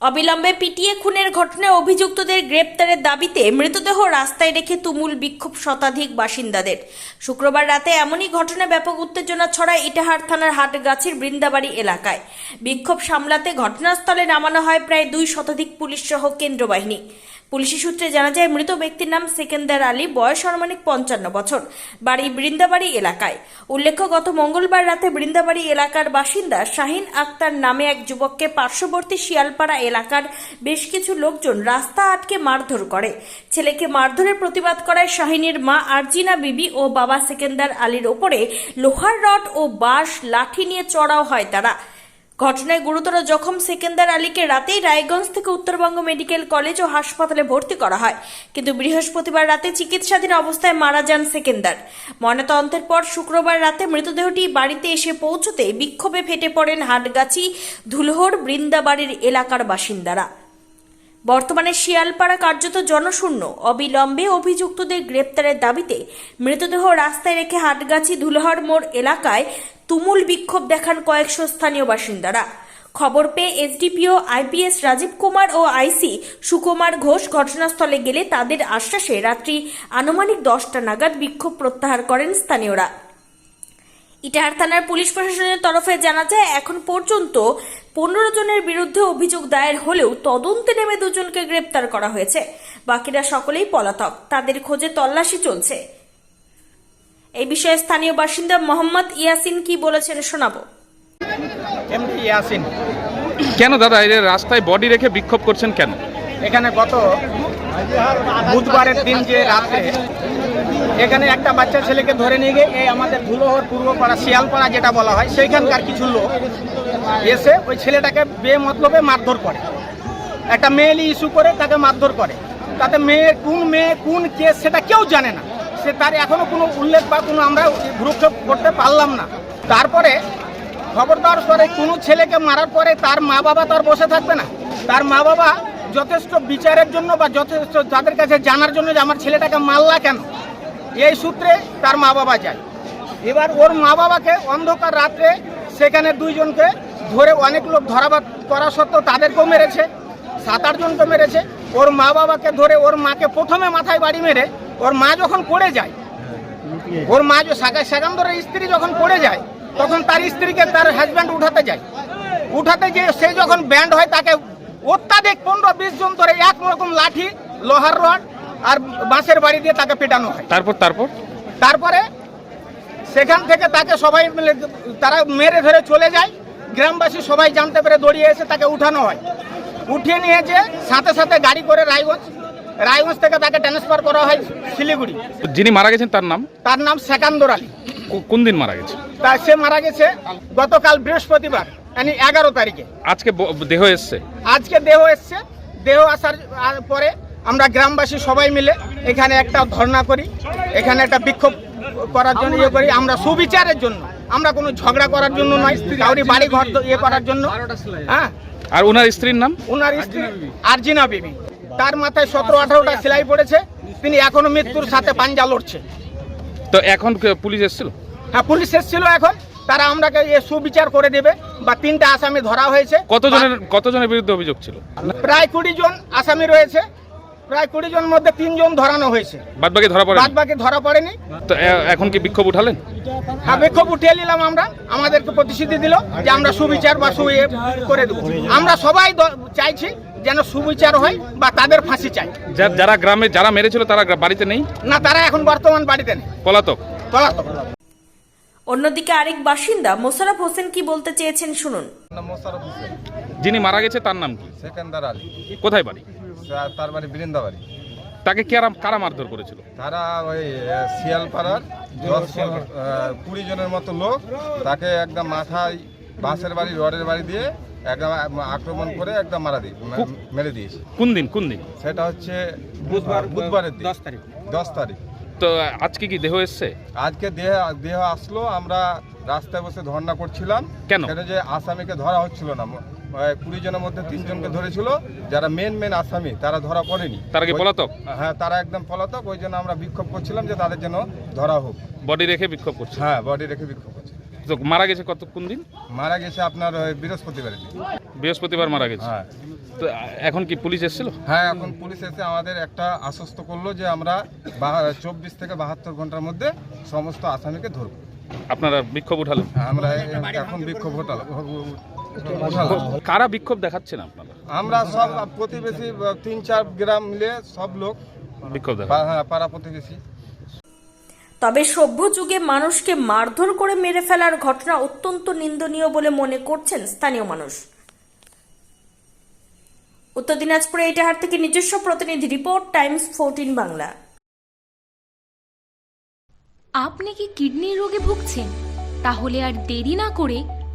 অবিলম্বে পিটিয়ে খুনের ঘটনায় অভিযুক্তদের গ্রেপ্তারের দাবিতে মৃতদেহ রাস্তায় রেখে তুমুল বিক্ষোভ শতাধিক বাসিন্দাদের। শুক্রবার রাতে এমনই ঘটনা ব্যাপক উত্তেজনা ছড়ায় ইটাহার থানার হাটগাছির বৃন্দাবাড়ি এলাকায়। বিক্ষোভ সামলাতে ঘটনাস্থলে নামানো হয় প্রায় দুই শতাধিক পুলিশ সহ কেন্দ্র বাহিনী পুলিশি সূত্রে জানা যায়, মৃত ব্যক্তির নাম সেকেন্দার আলী, বয়স আনুমানিক পঞ্চান্ন বছর। বাড়ি বৃন্দাবাড়ি এলাকায়। উল্লেখ্য, গত মঙ্গলবার রাতে বৃন্দাবাড়ি এলাকার বাসিন্দা শাহিন আক্তার নামে এক যুবককে পার্শ্ববর্তী শিয়ালপাড়া এলাকার বেশ কিছু লোকজন রাস্তা আটকে মারধর করে। ছেলেকে মারধরের প্রতিবাদ করায় শাহিনের মা আরজিনা বিবি ও বাবা সেকেন্দার আলীর ওপরে লোহার রড ও বাঁশ, লাঠি নিয়ে চড়াও হয় তারা। ঘটনায় গুরুতর জখম সেকেন্দার আলীকে রাতেই রায়গঞ্জ থেকে উত্তরবঙ্গ মেডিকেল কলেজ ও হাসপাতালে ভর্তি করা হয়। কিন্তু বৃহস্পতিবার রাতে চিকিৎসাধীন অবস্থায় মারা যান সেকেন্দার। ময়নাতদন্তের পর শুক্রবার রাতে মৃতদেহটি বাড়িতে এসে পৌঁছতে বিক্ষোভে ফেটে পড়েন হাটগাছি ধুলহর বৃন্দাবাড়ির এলাকার বাসিন্দারা। বর্তমানে শিয়ালপাড়া কার্যত জনশূন্য। অবিলম্বে অভিযুক্তদের গ্রেপ্তারের দাবিতে মৃতদেহ রাস্তায় রেখে হাটগাছি ধুলহর মোড় এলাকায় তুমুল বিক্ষোভ দেখান কয়েকশো স্থানীয় বাসিন্দারা। খবর পেয়ে এসডিপিও, আইপিএস রাজীব কুমার ও আইসি সুকুমার ঘোষ ঘটনাস্থলে গেলে তাদের আশ্বাসে রাত্রি আনুমানিক দশটা নাগাদ বিক্ষোভ প্রত্যাহার করেন স্থানীয়রা। ইটাহার থানার পুলিশ প্রশাসনের তরফে জানা যায় এখন পর্যন্ত পনেরো জনের বিরুদ্ধে অভিযোগ দায়ের হলেও তদন্তে নেমে দুজনকে গ্রেপ্তার করা হয়েছে। বাকিরা সকলেই পলাতক। তাদের খোঁজে তল্লাশি চলছে। এই বিষয়ে স্থানীয় বাসিন্দা মোহাম্মদ ইয়াসিন কি বলেছেন শোনাবো। এমডি ইয়াসিন। কেন দাদা এর রাস্তায় বডি রেখে বিক্ষোভ করছেন কেন? এখানে গত বুধবারের দিন যে রাতে এখানে একটা বাচ্চা ছেলেকে ধরে নিয়ে গিয়ে এই আমাদের ধুলোহর পূর্বপাড়া শিয়ালপাড়া যেটা বলা হয়, সেইখানকার কিছু লোক এসে ওই ছেলেটাকে বে মতলবে মারধর করে। একটা মেয়েলি ইস্যু করে তাকে মারধর করে। তাতে মেয়ে কোন মেয়ে, কোন কেস সেটা কেউ জানে না। সে তার এখনও কোনো উল্লেখ বা কোনো আমরা গ্রুপ করতে পারলাম না। তারপরে খবর দেওয়ার পরে কোনো ছেলেকে মারার পরে তার মা বাবা তার বসে থাকবে না। তার মা বাবা যথেষ্ট বিচারের জন্য বা যথেষ্ট যাদের কাছে জানার জন্য যে আমার ছেলেটাকে মারলা কেন? এই সূত্রে তার মা বাবা যায়। এবার ওর মা বাবাকে অন্ধকার রাত্রে সেখানে দুইজনকে ধরে অনেক লোক ধরাবাদ করা সত্ত্বেও তাদেরকেও মেরেছে, সাত আটজনকে মেরেছে। ওর মা বাবাকে ধরে ওর মাকে প্রথমে মাথায় বাড়ি মেরে ওর মা যখন পড়ে যায়, ওর মা সেকান্দরের স্ত্রী যখন পড়ে যায়, তখন তার স্ত্রীকে তার হাজব্যান্ড উঠাতে যায়। উঠাতে গিয়ে সে যখন ব্যান্ড হয়, তাকে অত্যাধিক পনেরো বিশ জন ধরে এক রকম লাঠি, লোহার রড আর বাঁশের বাড়ি দিয়ে তাকে পেটানো হয়। তারপর তারপর? তারপরে সেখান থেকে তাকে সবাই মিলে তারা মেরে ধরে চলে যায়। গ্রামবাসী সবাই জানতে পেরে দড়িয়ে এসে তাকে উঠানো হয়। উঠিয়ে নিয়েছে সাথে সাথে গাড়ি করে রায়গঞ্জ রায়গঞ্জ থেকে তাকে ট্রান্সফার করা হয় শিলিগুড়ি। যিনি মারা গেছেন তার নাম? তার নাম সেকান্দর আলী। কোন দিন মারা গেছে? তা সে মারা গেছে গতকাল বৃহস্পতিবার মানে এগারো তারিখে। আজকে দেহ এসছে? আজকে দেহ এসছে দেহ আসার পরে আমরা গ্রামবাসী সবাই মিলে এখানে একটা ধর্ণা করি এখানে একটা বিক্ষোভ করার জন্য ইয়ে করি। আমরা সুবিচারের জন্য আমরা কোনো ঝগড়া করার জন্য নয় কাউরি বাড়ি ঘর ইয়ে করার জন্য। হ্যাঁ। আর ওনার স্ত্রীর নাম? ওনার স্ত্রী আরজিনা বিবি। তার মাথায় সতেরো আঠারোটা সেলাই পড়েছে তিনি এখনও মৃত্যুর সাথে পাঞ্জা লড়ছে। তো এখন পুলিশ এসেছিল? হ্যাঁ পুলিশ এসেছিল এখন। তারা আমরাকে এ সুবিচার করে দেবে বা তিনটা আসামি ধরা হয়েছে। কতজনের কতজনের বিরুদ্ধে অভিযোগ ছিল? প্রায় কুড়ি জন আসামি রয়েছে। প্রায় কুড়ি জন মধ্যে তিনজন ধরানো হয়েছে। বাদবাকি ধরা পড়ে বাদবাকি ধরা পড়েনি। তো এখন কি বিক্ষোভ উঠালেন? হ্যাঁ বিক্ষোভ উঠিয়ে নিলাম আমরা। আমাদেরকে প্রতিশ্রুতি দিল যে আমরা সুবিচার বা সু করে দেবো। আমরা সবাই চাইছি যেন সুবিচার হয় বা তাদের ফাঁসি চাই। যারা গ্রামে যারা মেরেছিল তারা বাড়িতে নেই? না তারা এখন বর্তমান বাড়িতে নেই। পলাতক? পলাতক। অন্যদিকে আরেক বাসিন্দা মোশারফ হোসেন কি বলতে চেয়েছেন শুনুন। যিনি মারা গেছে তার নাম কি? সেকেন্দার আলী। কোথায় বাড়ি? তার- বাড়ি বৃন্দাবাড়ি। তাকে কারা কারা মারধর করেছিল? তারা ওই শিয়ালপাড়ার দশ কুড়ি জনের মতো লোক তাকে একদম মাথায় বাঁশের বাড়ি রডের বাড়ি দিয়ে একদম আক্রমণ করে একদম মারা দিয়ে মেরে দিয়েছে। কোন দিন কোন দিন? সেটা হচ্ছে বুধবার বুধবারের দিন। দশ তারিখ। দশ তারিখ। তো আজকে কি দেহ এসছে? আজকে দেহ দেহ আসলো আমরা রাস্তায় বসে ধর্ণা করছিলাম। কেন? যে আসামিকে ধরা হচ্ছিল না কুড়ি জনের মধ্যে তিনজনকে ধরেছিল। যারা মেন মেন আসামি তারা ধরা পড়েনি। তারা কি পলাতক? হ্যাঁ তারা একদম পলাতক। ওই জন্য আমরা বিক্ষোভ করছিলাম যে তাদের জন্য ধরা হোক। বডি রেখে বিক্ষোভ করছে হ্যাঁ বডি রেখে বিক্ষোভ করছে মারা গেছে কত কোন দিন? মারা গেছে আপনার দিন। বৃহস্পতিবার মারা গেছে? হ্যাঁ। তো এখন কি পুলিশ এসেছিল? হ্যাঁ এখন পুলিশ এসে আমাদের একটা আশ্বস্ত করল যে আমরা চব্বিশ থেকে বাহাত্তর ঘণ্টার মধ্যে সমস্ত আসামিকে ধরবো। আপনারা বিক্ষোভ উঠালেন? আমরা এখন বিক্ষোভ উঠালাম। কারা বিক্ষোভ দেখাচ্ছেন আপনারা? আমরা সব প্রতিবেশী তিন চার গ্রাম মিলে সব লোক বিক্ষোভ হ্যাঁ, পাড়া প্রতিবেশী। তবে সভ্য যুগে মানুষকে মারধর করে মেরে ফেলার ঘটনা অত্যন্ত নিন্দনীয় বলে মনে করছেন স্থানীয় মানুষ। উত্তর দিনাজপুরে ইটাহার থেকে নিজস্ব প্রতিনিধি রিপোর্ট টাইমস ফোরটিন বাংলা। আপনি কি কিডনির রোগে ভুগছেন? তাহলে আর দেরি না করে